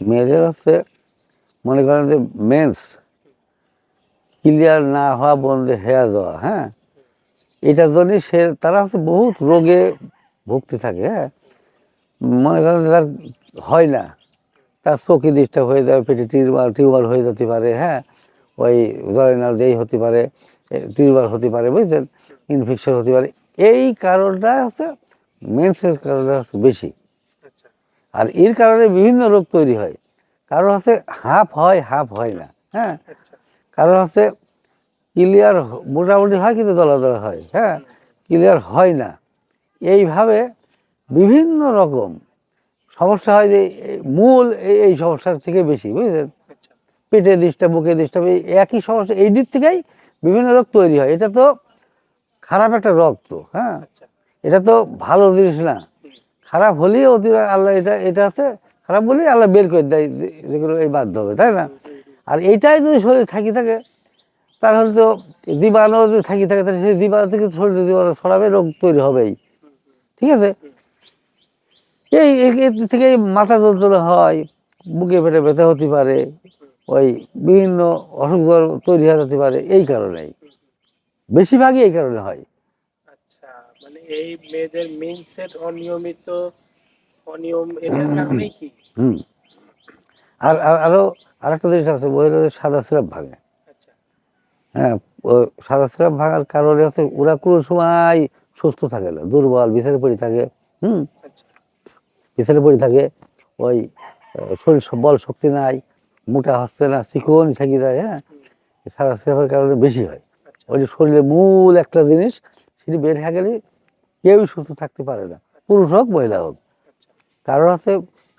মেয়েদের হচ্ছে মনে করেন যে মেন্স ক্লিয়ার না হওয়া বন্ধে হেয়া যাওয়া হ্যাঁ? এটার জন্য সে, তারা হচ্ছে বহুত রোগে ভুগতে থাকে হ্যাঁ? মনে করেন তার হয় না। তার চোখে ডিস্টার্ব হয়ে যাবে পেটে টিউবার টিউবার হয়ে যেতে পারে হ্যাঁ? ওই জরাইনাল যেই হতে পারে টিউবার হতে পারে, বুঝলেন? ইনফেকশন হতে পারে। এই কারণটা হচ্ছে, মেন্সের কারণটা হচ্ছে বেশি। আর এর কারণে বিভিন্ন রোগ তৈরি হয়। কারণ হচ্ছে হাফ হয় হাফ হয় না হ্যাঁ? কারণ হচ্ছে ক্লিয়ার মোটামুটি হয় কিন্তু দলা দলা হয় হ্যাঁ? ক্লিয়ার হয় না। এইভাবে বিভিন্ন রকম সমস্যা হয় যে মূল এই- এই সমস্যার থেকে বেশি বুঝলেন? আচ্ছা। পেটে ডিস্টার্ব বুকে ডিস্টার্ব এই একই সমস্যা এই দিক থেকেই বিভিন্ন রোগ তৈরি হয়। এটা তো খারাপ একটা রক্ত হ্যাঁ? আচ্ছা। এটা তো ভালো জিনিস না। খারাপ হলেই অতি আল্লাহ এটা এটা আছে, খারাপ বলেই আল্লাহ বের করে দেয় যেগুলো এই বাধ্য হবে, তাই না? আর এইটাই যদি শরীরে থাকি থাকে, তাহলে তো জীবাণু যদি থাকি থাকে, তাহলে সেই জীবাণু থেকে শরীরে জীবাণু ছড়াবে, রোগ তৈরি হবেই। ঠিক আছে? এই থেকে মাথা যন্ত্রণা হয়, বুকে পেটে ব্যথা হতে পারে, ওই বিভিন্ন অসুখ তৈরি হয়ে পারে, এই কারণেই। বেশিরভাগই এই কারণে হয়। মানে এই মেয়েদের মেন্সের অনিয়মিত অনিয়ম এটার কারণেই কি? হুম। আর আর- আরও আরেকটা জিনিস আছে বইয়ের সাদা সিরাপ ভাঙে। আচ্ছা। হ্যাঁ সাদা সিরাপ ভাঙার কারণে হচ্ছে ওরা কোনো সময় সুস্থ থাকে না দুর্বল বিছানে পড়ে থাকে হুম। আচ্ছা। বিছানে পড়ে থাকে ওই শরীর সব বল শক্তি নাই মোটা হচ্ছে না চিকন থাকি যায় হ্যাঁ। সাদা সিরাপের কারণে বেশি হয়। আচ্ছা। ওই যে শরীরের মূল একটা জিনিস সেটি বের হয়ে গেলে কেউই সুস্থ থাকতে পারে না। পুরুষ হোক মহিলা হোক। কারণ হচ্ছে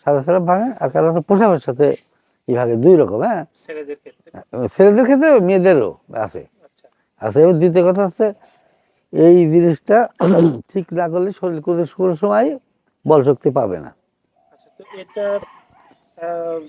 সাদা সিরাপ ভাঙে আর কারণ হচ্ছে পোশাকের সাথে এই ভাগে দুই রকম হ্যাঁ? ছেলেদের ক্ষেত্রে। মেয়েদেরও আছে। আচ্ছা। আছে এবার দ্বিতীয় কথা হচ্ছে এই জিনিসটা ঠিক না করলে শরীর কোনো সময় বল শক্তি পাবে না। আচ্ছা আহ,